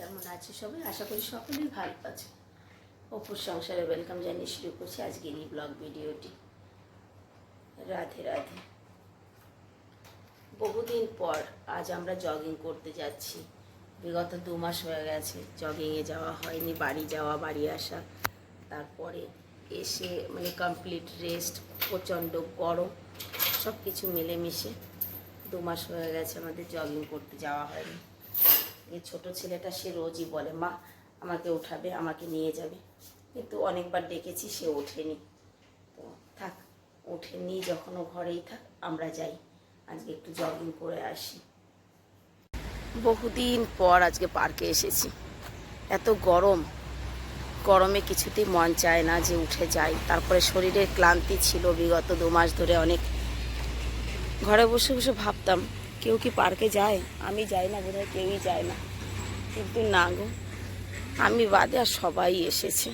কেমন আছে সবাই? আশা করি সকলেই ভালো আছে। অপুর সংসারে ওয়েলকাম জানিয়ে শুরু করছি আজকের এই ব্লগ ভিডিওটি রাধে রাধে। বহুদিন পর আজ আমরা জগিং করতে যাচ্ছি। বিগত দু মাস হয়ে গেছে জগিংয়ে যাওয়া হয়নি, বাড়ি যাওয়া, বাড়ি আসা। তারপরে এসে মানে কমপ্লিট রেস্ট প্রচণ্ড গরম সব কিছু মিলেমিশে দু মাস হয়ে গেছে আমাদের জগিং করতে যাওয়া হয়নি। এই ছোট ছেলেটা সে রোজই বলে, মা, আমাকে উঠাবে, আমাকে নিয়ে যাবে। কিন্তু অনেকবার ডেকেছি, সে ওঠেনি। তো থাক, ওঠেনি, যখন ও ঘরেই থাক, আমরা যাই। আজকে একটু জগিং করে আসি। বহুদিন পর আজকে পার্কে এসেছি। এত গরম। গরমে কিছুতেই মন চায় না যে উঠে যাই। তারপরে শরীরের ক্লান্তি ছিল বিগত দু মাস ধরে অনেক। ঘরে বসে বসে ভাবতাম কেউ কি পার্কে যায়? আমি যাই না, বোধহয় কেউই যায় না। কিন্তু না গো, আমি বাদে আর সবাই এসেছে।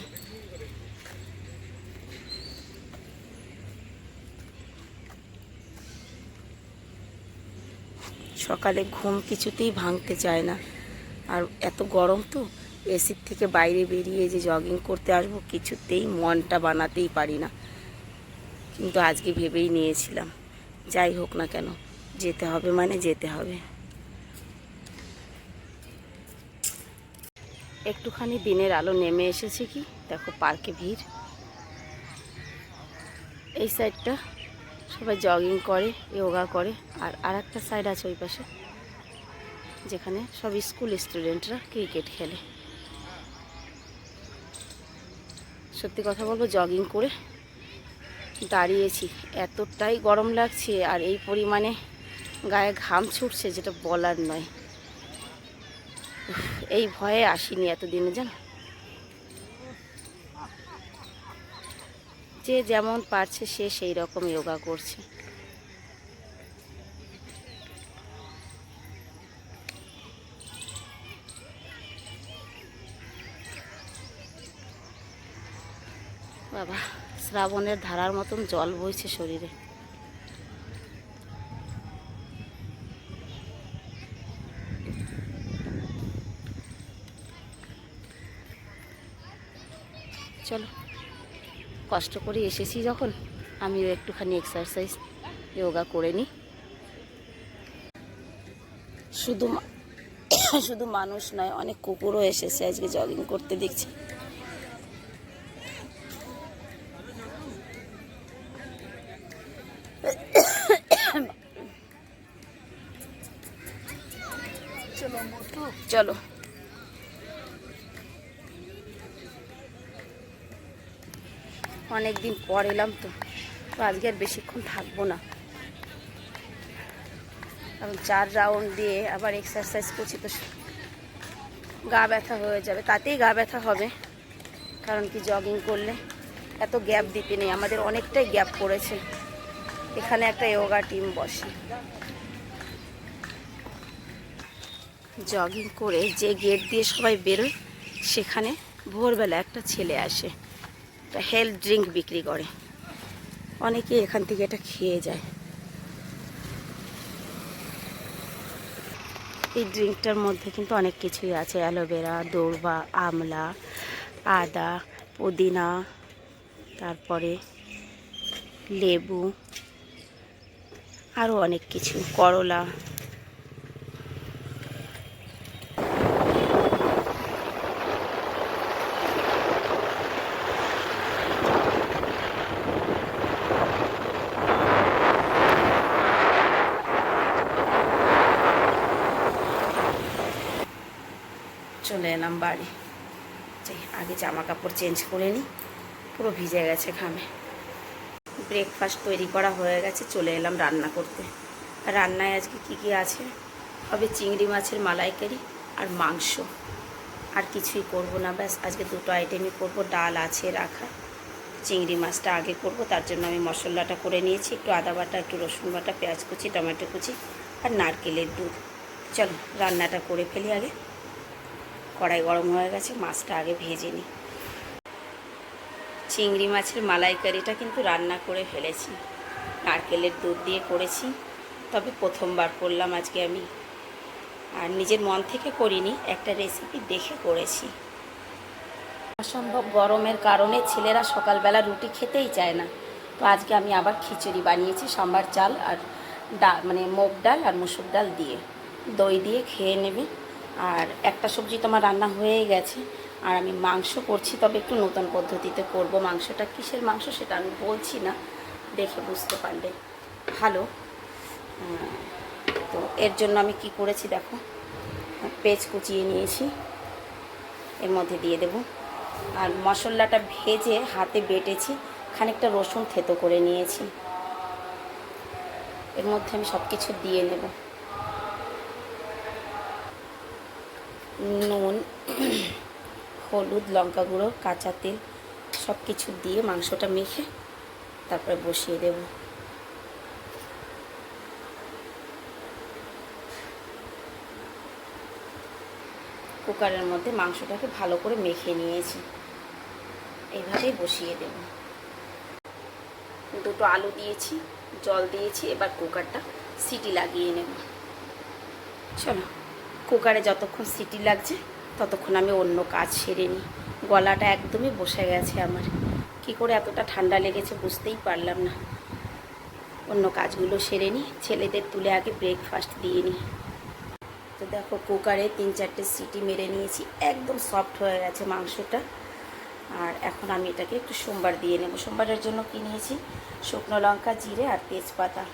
সকালে ঘুম কিছুতেই ভাঙতে চায় না। আর এত গরম তো এসির থেকে বাইরে বেরিয়ে যে জগিং করতে আসব, কিছুতেই মনটা বানাতেই পারি না। কিন্তু আজকে ভেবেই নিয়েছিলাম, যাই হোক না কেন যেতে হবে মানে যেতে হবে। একটুখানি দিনের আলো নেমে এসেছে কি? দেখো পার্কে ভিড়। এই সাইডটা সবাই জগিং করে যোগা করে, আর আর একটা সাইড আছে ওই পাশে, যেখানে সব স্কুল স্টুডেন্টরা ক্রিকেট খেলে। সত্যি কথা বলব জগিং করে দাঁড়িয়েছি। এতটাই গরম লাগছে, আর এই পরিমাণে গায়ে ঘাম ছুটছে, যেটা বলার নয়। এই ভয়ে আসিনি এতদিনে, জান? যে যেমন পারছে, সে সেই রকম যোগা করছে। বাবা, শ্রাবণের ধারার মতন জল বইছে শরীরে। চলো। কষ্ট করে এসেছি যখন, আমিও একটুখানি এক্সারসাইজ যোগা করে নিই শুধু শুধু মানুষ নয়, অনেক কুকুরও এসেছে আজকে জগিং করতে দেখছি। চলো। অনেক দিন পর এলাম তো তো আজকে আর বেশিক্ষণ থাকব না। কারণ চার রাউন্ড দিয়ে আবার এক্সারসাইজ করছি তো গা ব্যথা হয়ে যাবে, তাতেই গা ব্যথা হবে। কারণ কি জগিং করলে এত গ্যাপ দিতে নেই, আমাদের অনেকটাই গ্যাপ পড়েছে। এখানে একটা যোগা টিম বসে। জগিং করে যে গেট দিয়ে সবাই বেরোয়, সেখানে ভোরবেলা একটা ছেলে আসে। হেলথ ড্রিঙ্ক বিক্রি করে। অনেকে এখান থেকে এটা খেয়ে যায়। এই ড্রিঙ্কটার মধ্যে কিন্তু অনেক কিছুই আছে। অ্যালোভেরা দৌড়বা আমলা, আদা, পুদিনা, তারপরে লেবু, আরও অনেক কিছু। করলা। চলে এলাম বাড়ি। আগে জামা কাপড় চেঞ্জ করে নিই পুরো ভিজে গেছে ঘামে। ব্রেকফাস্ট তৈরি করা হয়ে গেছে, চলে এলাম রান্না করতে। রান্নায় আজকে কি কি আছে? হবে চিংড়ি মাছের মালাইকারি আর মাংস। আর কিছুই করব না, ব্যাস আজকে দুটো আইটেমই করব, ডাল আছে রাখা। চিংড়ি মাছটা আগে করব, তার জন্য আমি মশলাটা করে নিয়েছি, একটু আদা বাটা, একটু রসুন বাটা, পেঁয়াজ কুচি, টমেটো কুচি আর নারকেলের দুধ। চলো, রান্নাটা করে ফেলি আগে। কড়াই গরম হয়ে গেছে, মাছটা আগে ভেজে নিই। চিংড়ি মাছের মালাইকারিটা কিন্তু রান্না করে ফেলেছি। নারকেলের দুধ দিয়ে করেছি, তবে প্রথমবার করলাম আজকে আমি। আর নিজের মন থেকে করিনি, একটা রেসিপি দেখে করেছি। অসম্ভব গরমের কারণে ছেলেরা সকালবেলা রুটি খেতেই চায় না। তো আজকে আমি আবার খিচুড়ি বানিয়েছি, সাম্বার চাল আর ডাল মানে মুগ ডাল আর মুসুর ডাল দিয়ে। দই দিয়ে খেয়ে নেবে। আর একটা সবজি তোমার রান্না হয়ে গেছে। আর আমি মাংস করছি, তবে একটু নতুন পদ্ধতিতে করব। মাংসটা কিসের মাংস সেটা আমি বলছি না, দেখে বুঝতে পারলে ভালো। তো এর জন্য আমি কি করেছি দেখো, পেঁয়াজ কুচিয়ে নিয়েছি, এর মধ্যে দিয়ে দেব। আর মশলাটা ভেজে হাতে বেটেছি, খানিকটা রসুন থেতো করে নিয়েছি। এর মধ্যে আমি সব কিছু দিয়ে নেব। নুন, হলুদ, লঙ্কা গুঁড়ো, কাঁচা তেল সব কিছু দিয়ে মাংসটা মেখে তারপরে বসিয়ে দেব। কুকারের মধ্যে মাংসটাকে ভালো করে মেখে নিয়েছি। এইভাবেই বসিয়ে দেব। দুটো আলু দিয়েছি, জল দিয়েছি, এবার কুকারটা সিটি লাগিয়ে নেব। চলো। কুকারে যতক্ষণ সিটি লাগছে, ততক্ষণ আমি অন্য কাজ সেরে নিই। গলাটা একদমই বসে গেছে আমার। কি করে এতটা ঠান্ডা লেগেছে বুঝতেই পারলাম না। অন্য কাজগুলো সেরে নিই, ছেলেদের তুলে আগে ব্রেকফাস্ট দিয়ে নিই। তো দেখো, কুকারে তিন চারটে সিটি মেরে নিয়েছি, একদম সফট হয়ে গেছে মাংসটা। আর এখন আমি এটাকে একটু সোমবার দিয়ে নেব। সোমবারের জন্য কি নিয়েছি? শুকনো লঙ্কা, জিরে আর তেজপাতা।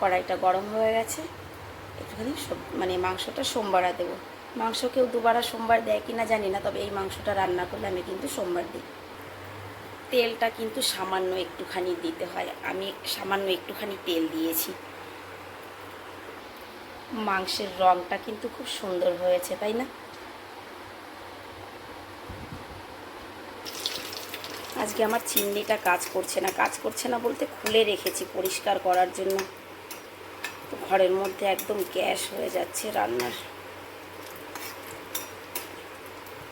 কড়াইটা গরম হয়ে গেছে। একটুখানি মানে মাংসটা সোমবারা দেবো। মাংস কেউ দুবারা সোমবার দেয় কি না জানি না, তবে এই মাংসটা রান্না করলে আমি কিন্তু সোমবার দিই। তেলটা কিন্তু সামান্য একটুখানি দিতে হয়। আমি সামান্য একটুখানি তেল দিয়েছি। মাংসের রঙটা কিন্তু খুব সুন্দর হয়েছে, তাই না? আজকে আমার চিমনিটা কাজ করছে না। কাজ করছে না বলতে খুলে রেখেছি পরিষ্কার করার জন্য। তো ঘরের মধ্যে একদম গ্যাস হয়ে যাচ্ছে, রান্নার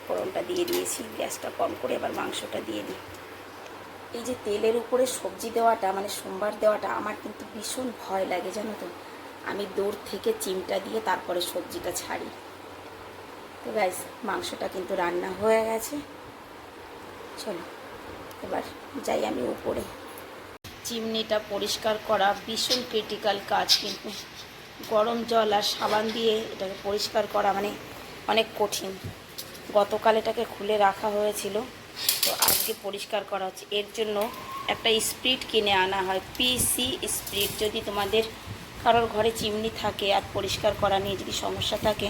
ফোড়নটা দিয়ে দিয়েছি, গ্যাসটা কম করে এবার মাংসটা দিয়ে দিই। এই যে তেলের উপরে সবজি দেওয়াটা মানে সোমবার দেওয়াটা, আমার কিন্তু ভীষণ ভয় লাগে, জানো তো। আমি দূর থেকে চিমটা দিয়ে তারপরে সবজিটা ছাড়ি। তো গাইস মাংসটা কিন্তু রান্না হয়ে গেছে। চলো, এবার যাই আমি উপরে। চিমনিটা পরিষ্কার করা ভীষণ ক্রিটিক্যাল কাজ কিন্তু গরম জল আর সাবান দিয়ে এটাকে পরিষ্কার করা মানে অনেক কঠিন। গতকাল এটাকে খুলে রাখা হয়েছিল, তো আজকে পরিষ্কার করা হচ্ছে। এর জন্য একটা স্প্রিট কিনে আনা হয় পিসি স্প্রিট। যদি তোমাদের কারোর ঘরে চিমনি থাকে আর পরিষ্কার করা নিয়ে যদি সমস্যা থাকে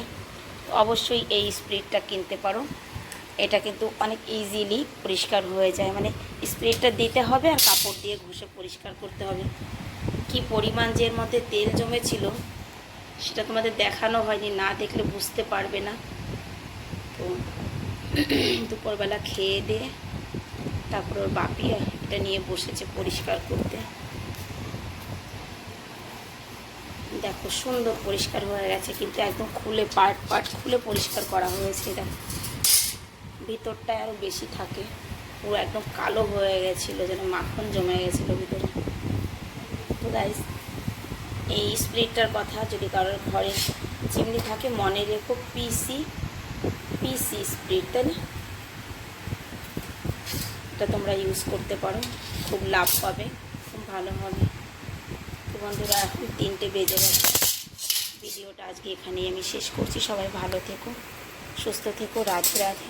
অবশ্যই এই স্প্রিটটা কিনতে পারো। এটা কিন্তু অনেক ইজিলি পরিষ্কার হয়ে যায়। মানে স্প্রেটা দিতে হবে আর কাপড় দিয়ে ঘষে পরিষ্কার করতে হবে। কি পরিমাণ যে এর মধ্যে তেল জমেছিল, সেটা তোমাদের দেখানো হয়নি, না দেখলে বুঝতে পারবে না। তো দুপুরবেলা খেয়ে দিয়ে তারপর ওর বাপি এটা নিয়ে বসেছে পরিষ্কার করতে। দেখো সুন্দর পরিষ্কার হয়ে গেছে, কিন্তু একদম খুলে পার্ট পার্ট খুলে পরিষ্কার করা হয়েছে দেখো ভিতরটায় আরও বেশি থাকে। পুরো একদম কালো হয়ে গেছিল, যেন মাখন জমে গেছিল ভিতরে। তো গাইস এই স্প্রিটটার কথা যদি কারোর ঘরে চিমনি থাকে, মনে রেখো পিসি পিসি স্প্রিট তাই না? এটা তোমরা ইউজ করতে পারো, খুব লাভ পাবে, খুব ভালো হবে। তো বন্ধুরা, এখন তিনটে বেজে গেছে। ভিডিওটা আজকে এখানেই আমি শেষ করছি। সবাই ভালো থেকো, সুস্থ থেকো, রাধে রাধে।